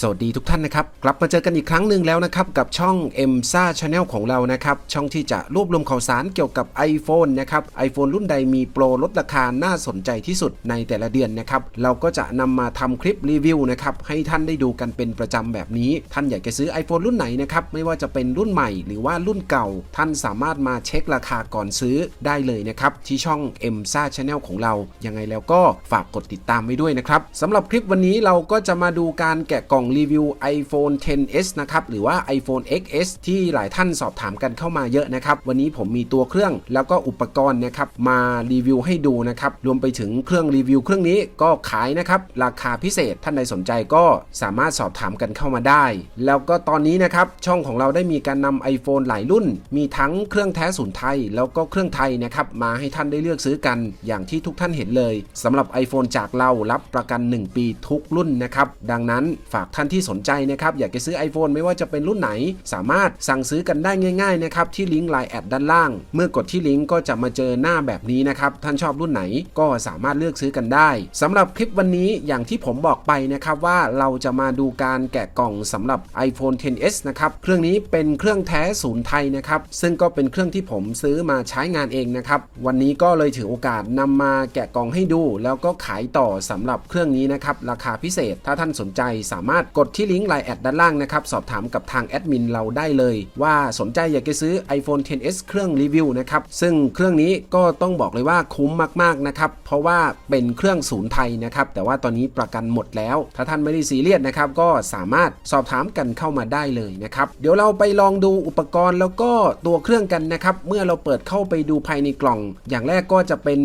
สวัสดีทุกท่านนะครับ กลับมาเจอกันอีกครั้งหนึ่งแล้วนะครับ กับช่อง m s a Channel ของเรานะครับ ช่องที่จะรวบรวมข่าวสารเกี่ยวกับ iPhone นะครับ iPhone รุ่นใดมีโปรลดราคาน่าสนใจที่สุดในแต่ละเดือนนะครับ เราก็จะนำมาทำคลิปรีวิวนะครับ ให้ท่านได้ดูกันเป็นประจำแบบนี้ ท่านอยากจะซื้อ iPhone รุ่นไหนนะครับ ไม่ว่าจะเป็นรุ่นใหม่หรือว่ารุ่นเก่า ท่านสามารถมาเช็คราคาก่อนซื้อได้เลยนะครับที่ช่อง m s a Channel ของเรายังไงแล้วก็ฝากกดติดตามไว้ด้วยนะครับสำหรับคลิปวันนี้เราก็จะมาดูการแกะกล่องรีวิว iPhone 10s นะครับ หรือว่า iPhone XS ที่หลายท่านสอบถามกันเข้ามาเยอะนะครับ วันนี้ผมมีตัวเครื่องแล้วก็อุปกรณ์นะครับ มารีวิวให้ดูนะครับ รวมไปถึงเครื่องรีวิวเครื่องนี้ก็ขายนะครับ ราคาพิเศษท่านใดสนใจก็สามารถสอบถามกันเข้ามาได้ แล้วก็ตอนนี้นะครับ ช่องของเราได้มีการนำ iPhone หลายรุ่น มีทั้งเครื่องแท้ศูนย์ไทย แล้วก็เครื่องไทยนะครับมาให้ท่านได้เลือกซื้อกันอย่างที่ทุกท่านเห็นเลยสำหรับ iPhone จากเรารับประกัน 1 ปีทุกรุ่นนะครับดังนั้นฝากท่านที่สนใจนะครับอยากจะซื้อ iPhone ไม่ว่าจะเป็นรุ่นไหน สามารถสั่งซื้อกันได้ง่ายๆนะครับที่ลิงก์ Line แอดด้านล่าง เมื่อกดที่ลิงก์ก็จะมาเจอหน้าแบบนี้นะครับท่านชอบรุ่นไหนก็สามารถเลือกซื้อกันได้สำหรับคลิปวันนี้อย่างที่ผมบอกไปนะครับว่าเราจะมาดูการแกะกล่องสำหรับ iPhone 10s นะครับเครื่องนี้เป็นเครื่องแท้ศูนย์ไทยนะครับซึ่งก็เป็นเครื่องที่ผมซื้อมาใช้งานเองนะครับวันนี้ก็เลยถือโอกาสนำมาแกะกล่องให้ดู แล้วก็ขายต่อสำหรับเครื่องนี้นะครับราคาพิเศษ ถ้าท่านสนใจสามารถกดที่ลิงก์ Line แอดด้านล่างนะครับ สอบถามกับทางแอดมินเราได้เลย ว่าสนใจอยากจะซื้อ iPhone 10s เครื่องรีวิวนะครับ ซึ่งเครื่องนี้ก็ต้องบอกเลยว่าคุ้มมากๆนะครับ เพราะว่าเป็นเครื่องศูนย์ไทยนะครับ แต่ว่าตอนนี้ประกันหมดแล้ว ถ้าท่านไม่ได้ซีเรียสนะครับ ก็สามารถสอบถามกันเข้ามาได้เลยนะครับ เดี๋ยวเราไปลองดูอุปกรณ์แล้วก็ตัวเครื่องกันนะครับ เมื่อเราเปิดเข้าไปดูภายในกล่อง อย่างแรกก็จะเป็น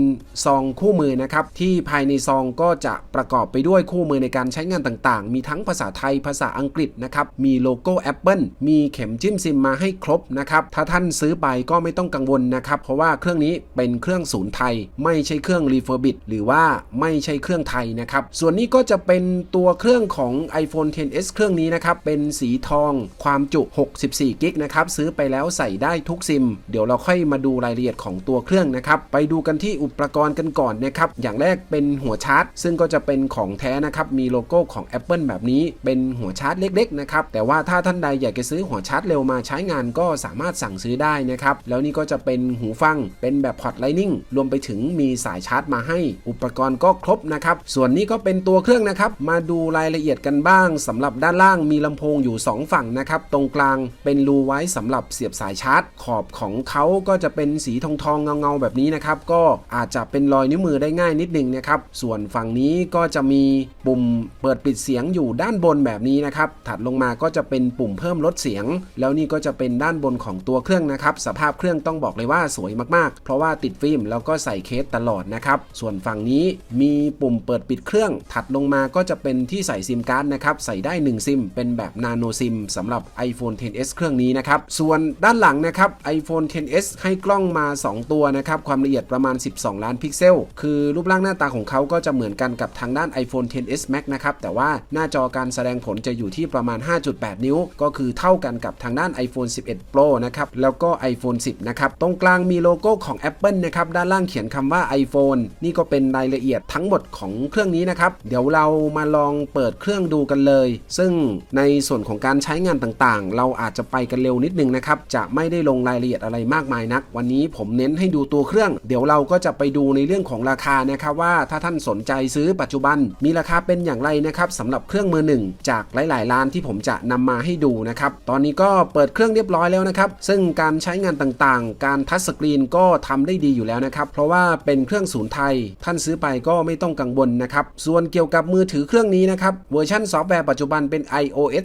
ซองคู่มือนะครับ ที่ภายในซองก็จะประกอบไปด้วยคู่มือในการใช้งานต่างๆ มีทั้งภาษาไทยภาษาอังกฤษนะครับ มีโลโก้ Apple มีเข็มจิ้มซิมมาให้ครบนะครับ ถ้าท่านซื้อไปก็ไม่ต้องกังวลนะครับ เพราะว่าเครื่องนี้เป็นเครื่องศูนย์ไทย ไม่ใช่เครื่องรีเฟอร์บิ t หรือว่าไม่ใช่เครื่องไทยนะครับ ส่วนนี้ก็จะเป็นตัวเครื่องของ iPhone 10s เครื่องนี้นะครับ เป็นสีทองความจุ 64 กิกนะครับ ซื้อไปแล้วใส่ได้ทุกซิม เดี๋ยวเราค่อยมาดูรายละเอียดของตัวเครื่องนะครับ ไปดูกันที่อุปกรณ์กันก่อนนะครับ อย่างแรกเป็นหัวชาร์จ ซึ่งก็จะเป็นของแท้นะครับ มีโลโก้ของ Apple แบบนี้เป็นหัวชาร์จเล็กๆนะครับแต่ว่าถ้าท่านใดอยากจะซื้อหัวชาร์จเร็วมาใช้งานก็สามารถสั่งซื้อได้นะครับแล้วนี่ก็จะเป็นหูฟังเป็นแบบพอร์ตไลนิ่งรวมไปถึงมีสายชาร์จมาให้อุปกรณ์ก็ครบนะครับส่วนนี้ก็เป็นตัวเครื่องนะครับมาดูรายละเอียดกันบ้างสำหรับด้านล่างมีลำโพงอยู่ 2 ฝั่งนะครับตรงกลางเป็นรูไว้สำหรับเสียบสายชาร์จ ขอบของเขาก็จะเป็นสีทองทองเงาเงาๆแบบนี้นะครับก็อาจจะเป็นรอยนิ้วมือได้ง่ายนิดนึงนะครับส่วนฝั่งนี้ก็จะมีปุ่มเปิดปิดเสียงอยู่ด้านบนแบบนี้นะครับ ถัดลงมาก็จะเป็นปุ่มเพิ่มลดเสียง แล้วนี่ก็จะเป็นด้านบนของตัวเครื่องนะครับ สภาพเครื่องต้องบอกเลยว่าสวยมากๆ เพราะว่าติดฟิล์มแล้วก็ใส่เคสตลอดนะครับ ส่วนฝั่งนี้มีปุ่มเปิดปิดเครื่อง ถัดลงมาก็จะเป็นที่ใส่ซิมการ์ดนะครับ ใส่ได้ 1 ซิม เป็นแบบนาโนซิมสำหรับ iPhone 10s เครื่องนี้นะครับ ส่วนด้านหลังนะครับ iPhone 10s ให้กล้องมา 2 ตัวนะครับ ความละเอียดประมาณ 12 ล้านพิกเซล คือรูปร่างหน้าตาของเขาก็จะเหมือนกันกับทางด้าน iPhone 10s Max นะครับ แต่ว่าหน้าจอการแสดงผลจะอยู่ที่ประมาณ 5.8 นิ้ว ก็คือเท่ากันกับทางด้าน iPhone 11 Pro นะครับ แล้วก็ iPhone 10 นะครับ ตรงกลางมีโลโก้ของ Apple นะครับ ด้านล่างเขียนคำว่า iPhone นี่ก็เป็นรายละเอียดทั้งหมดของเครื่องนี้นะครับ เดี๋ยวเรามาลองเปิดเครื่องดูกันเลย ซึ่งในส่วนของการใช้งานต่างๆ เราอาจจะไปกันเร็วนิดนึงนะครับ จะไม่ได้ลงรายละเอียดอะไรมากมายนัก วันนี้ผมเน้นให้ดูตัวเครื่อง เดี๋ยวเราก็จะไปดูในเรื่องของราคานะครับว่าถ้าท่านสนใจซื้อปัจจุบัน มีราคาเป็นอย่างไรนะครับสำหรับเครื่องมือหนึ่งจากหลายๆร้านที่ผมจะนำมาให้ดูนะครับ ตอนนี้ก็เปิดเครื่องเรียบร้อยแล้วนะครับ ซึ่งการใช้งานต่างๆ การทัชสกรีนก็ทำได้ดีอยู่แล้วนะครับ เพราะว่าเป็นเครื่องศูนย์ไทย ท่านซื้อไปก็ไม่ต้องกังวลนะครับ ส่วนเกี่ยวกับมือถือเครื่องนี้นะครับ เวอร์ชันซอฟต์แวร์ปัจจุบันเป็น iOS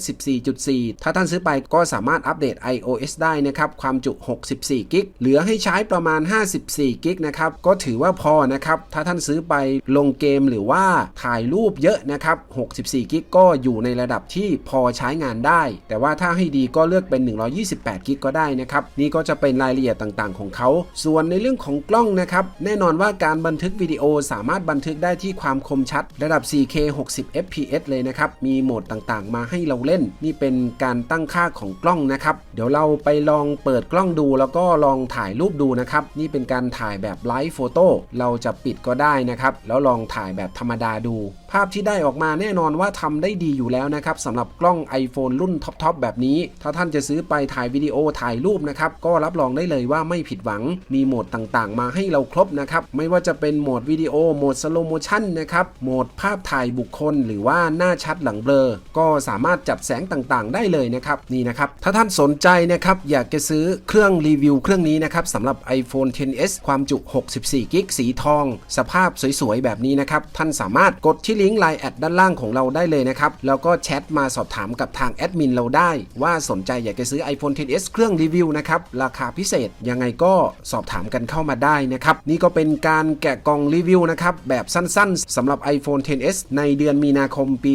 14.4 ถ้าท่านซื้อไปก็สามารถอัปเดต iOS ได้นะครับ ความจุ 64 กิก เหลือให้ใช้ประมาณ 54 กิกนะครับ ก็ถือว่าพอนะครับ ถ้าท่านซื้อไปลงเกมหรือว่าถ่ายรูปเยอะนะครับ 64 กิกก็อยู่ในระดับที่พอใช้งานได้ แต่ว่าถ้าให้ดีก็เลือกเป็น 128 กิกก็ได้นะครับ นี่ก็จะเป็นรายละเอียดต่างๆ ของเขา ส่วนในเรื่องของกล้องนะครับ แน่นอนว่าการบันทึกวิดีโอสามารถบันทึกได้ที่ความคมชัด ระดับ 4K 60 fps เลยนะครับ มีโหมดต่างๆ มาให้เราเล่น นี่เป็นการตั้งค่าของกล้องนะครับ เดี๋ยวเราไปลองเปิดกล้องดูแล้วก็ลองถ่ายรูปดูนะครับ นี่เป็นการถ่ายแบบไลฟ์โฟโต้ เราจะปิดก็ได้นะครับ แล้วลองถ่ายแบบธรรมดาดูภาพที่ได้ออกมาแน่นอนว่าทำได้ดีอยู่แล้วนะครับสำหรับกล้อง iPhone รุ่นท็อปๆแบบนี้ ถ้าท่านจะซื้อไปถ่ายวิดีโอถ่ายรูปนะครับก็รับรองได้เลยว่าไม่ผิดหวัง มีโหมดต่างๆ มาให้เราครบนะครับไม่ว่าจะเป็นโหมดวิดีโอโหมดสโลโมชันนะครับโหมดภาพถ่ายบุคคล หรือว่าหน้าชัดหลังเบลอ ก็สามารถจัดแสงต่างๆ ได้เลยนะครับนี่นะครับถ้าท่านสนใจนะครับอยากจะซื้อเครื่องรีวิวเครื่องนี้นะครับสำหรับ iPhone 10s ความจุ 64 กิก สีทอง สภาพสวยๆแบบนี้นะครับท่านสามารถกดที่ลิงก์ Line แอดด้านล่างของเราได้เลยนะครับ แล้วก็แชทมาสอบถามกับทางแอดมินเราได้ ว่าสนใจอยากจะซื้อ iPhone 10s เครื่องรีวิวนะครับ ราคาพิเศษยังไงก็สอบถามกันเข้ามาได้นะครับ นี่ก็เป็นการแกะกล่องรีวิวนะครับ แบบสั้นๆสำหรับ iPhone 10s ในเดือนมีนาคมปี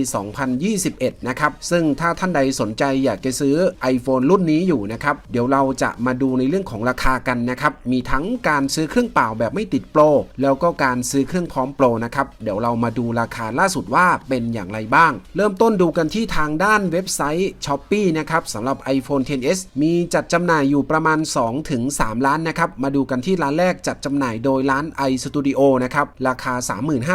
2021 นะครับ ซึ่งถ้าท่านใดสนใจอยากจะซื้อ iPhone รุ่นนี้อยู่นะครับ เดี๋ยวเราจะมาดูในเรื่องของราคากันนะครับ มีทั้งการซื้อเครื่องเปล่าแบบไม่ติดโปรแล้วก็การซื้อเครื่องพร้อมโปรนะครับ เดี๋ยวเรามาดูราคาล่าสุดว่าเป็นอย่างไรบ้าง เริ่มต้นดูกันที่ทางด้านเว็บไซต์ s h o p e e นะครับสำหรับ iPhone 10s มีจัดจำหน่ายอยู่ประมาณ 2-3 ล้านนะครับ มาดูกันที่ร้านแรกจัดจำหน่ายโดยร้าน iStudio นะครับ ราคา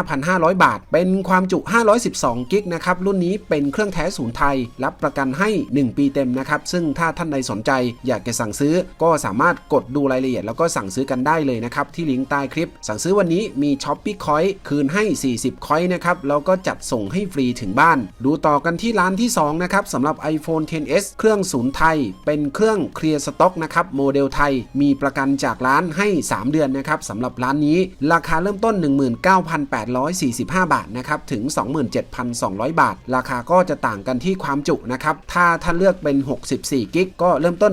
35,500 บาท เป็นความจุ 512 กิกนะครับ รุ่นนี้เป็นเครื่องแท้ศูนย์ไทย รับประกันให้ 1 ปีเต็มนะครับ ซึ่งถ้าท่านใดสนใจอยากจะสั่งซื้อ ก็สามารถกดดูรายละเอียด แล้วก็สั่งซื้อกันได้เลยนะครับที่ลิงก์ใต้คลิป สั่งซื้อวันนี้มีช้อปปี้คอยคืนให้ 40 คอยนะครับแล้วก็จัดส่งให้ฟรีถึงบ้าน ดูต่อกันที่ร้านที่ 2 นะครับสำหรับ iPhone 10s เครื่องศูนย์ไทย เป็นเครื่องเคลียร์สต็อกนะครับโมเดลไทยมีประกันจากร้านให้ 3 เดือนนะครับสำหรับร้านนี้ราคาเริ่มต้น 19,845 บาทนะครับถึง 27,200 บาท ราคาก็จะต่างกันที่ความจุนะครับถ้าท่านเลือกเป็น 64 กิกก็เริ่มต้น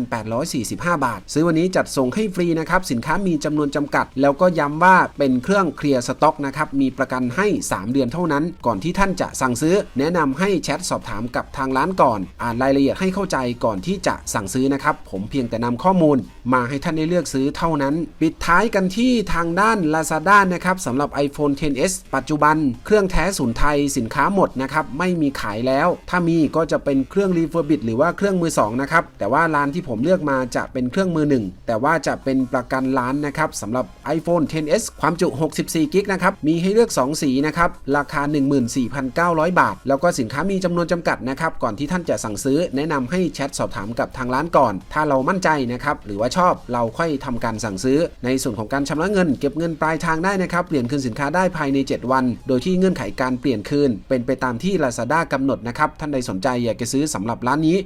19,845 บาท ซื้อวันนี้จัดส่งให้ฟรีนะครับสินค้ามีจำนวนจำกัด แล้วก็ย้ำว่าเป็นเครื่องเคลียร์สต็อกนะครับมีประกันให้3 เดือนเท่านั้น ก่อนที่ท่านจะสั่งซื้อ แนะนำให้แชทสอบถามกับทางร้านก่อน อ่านรายละเอียดให้เข้าใจก่อนที่จะสั่งซื้อนะครับ ผมเพียงแต่นำข้อมูล มาให้ท่านได้เลือกซื้อเท่านั้น ปิดท้ายกันที่ทางด้าน Lazada นะครับสำหรับ iPhone 10s ปัจจุบัน เครื่องแท้ศูนย์ไทยสินค้าหมดนะครับไม่มีขายแล้ว ถ้ามีก็จะเป็นเครื่องรีเฟอร์บิดหรือว่าเครื่องมือ2นะครับแต่ว่าร้านที่ผมเลือกมาจะเป็นเครื่องมือ 1 แต่ว่าจะเป็นประกันร้านนะครับสำหรับ iPhone 10s ความจุ 64กิกนะครับมีให้เลือก 2 สีนะครับราคา 14,900 บาท แล้วก็สินค้ามีจำนวนจำกัดนะครับก่อนที่ท่านจะสั่งซื้อแนะนำให้แชทสอบถามกับทางร้านก่อน ถ้าเรามั่นใจนะครับหรือว่าชอบเราค่อยทำการสั่งซื้อ ในส่วนของการชำระเงิน เก็บเงินปลายทางได้นะครับเปลี่ยนคืนสินค้าได้ภายใน 7 วัน โดยที่เงื่อนไขการเปลี่ยนคืน เป็นไปตามที่ Lazada กำหนดนะครับท่านใดสนใจอยากจะซื้อสำหรับร้านนี้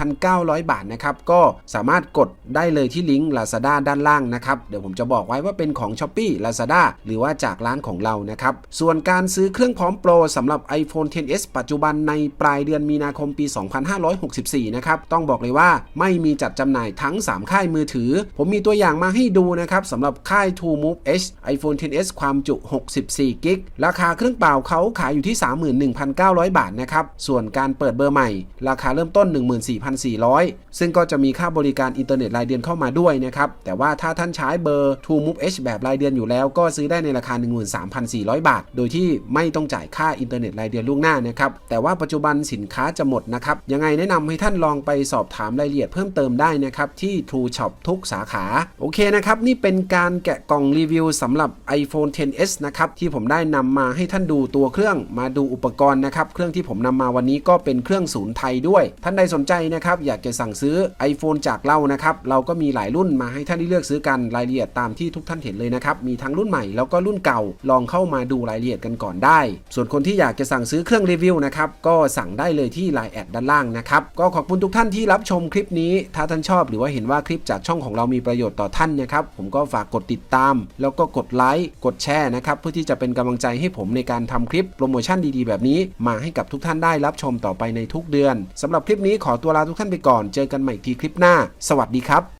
14,900 บาทนะครับก็สามารถกดได้เลยที่ลิงก์ Lazada ด้านล่างนะครับเดี๋ยวผมจะบอกไว้ว่าเป็นของ s h อ p e e Lazada หรือว่าจากร้านของเรานะครับส่วนการซื้อเครื่องพร้อมโปรสำหรับ iPhone 10s ปัจจุบันในปลายเดือนมีนาคมปี 2564 นะครับ ต้องบอกเลยว่าไม่มีจัดจำหน่ายทั้ง 3 ค่ายมือถือ ผมมีตัวอย่างมาให้ดูนะครับสำหรับค่าย True Move H iPhone 10s ความจุ 64 กิกราคาเครื่องเปล่าเขาขายอยู่ที่ 31,900 บาทนะครับ ส่วนการเปิดเบอร์ใหม่ ราคาเริ่มต้น 14,400 ซึ่งก็จะมีค่าบริการอินเทอร์เน็ตรายเดือนเข้ามาด้วยนะครับ แต่ว่าถ้าท่านใช้เบอร์ True Move H แบบรายเดือนอยู่แล้วก็ซื้อได้ในราคา 13,400 บาท โดยที่ไม่ต้องจ่ายค่าอินเทอร์เน็ตรายเดือนล่วงหน้านะครับ แต่ว่าปัจจุบันสินค้าจะหมดนะครับ ยังไงแนะนำให้ท่านลองไปสอบถามรายละเอียดเพิ่มเติมได้นะครับ ที่ True Shop ทุกสาขา โอเคนะครับ นี่เป็นการแกะกล่องรีวิวสำหรับ iPhone 10s นะครับ ที่ผมได้นำมาให้ท่านดูตัวเครื่องมาดูอุปกรณ์นะครับ เครื่องที่ผมนำมาวันนี้ก็เป็นเครื่องศูนย์ไทยด้วย ท่านใดสนใจนะครับ อยากจะสั่งซื้อ iPhone จากเรานะครับ เราก็มีหลายรุ่นมาให้ท่านได้เลือกซื้อกันรายละเอียดตามที่ทุกท่านเห็นเลยนะครับ มีทั้งรุ่นใหม่แล้วก็รุ่นเก่าลองเข้ามาดูรายละเอียดกันก่อนได้ ส่วนคนที่อยากจะสั่งซื้อเครื่องรีวิวนะครับก็สั่งได้เลยที่ Line แอดด้านล่างนะครับก็ขอบคุณทุกท่านที่รับชมคลิปนี้ ถ้าท่านชอบหรือว่าเห็นว่าคลิปจากช่องของเรามีประโยชน์ต่อท่านนะครับผมก็ฝากกดติดตาม แล้วก็กดไลค์กดแชร์นะครับเพื่อที่จะเป็นกำลังใจให้ผมในการทำคลิปโปรโมชั่นดีๆ แบบนี้ มาให้กับทุกท่านได้รับชมต่อไปในทุกเดือนสำหรับคลิปนี้ขอตัวลาทุกท่านไปก่อน เจอกันใหม่อีกทีคลิปหน้า สวัสดีครับ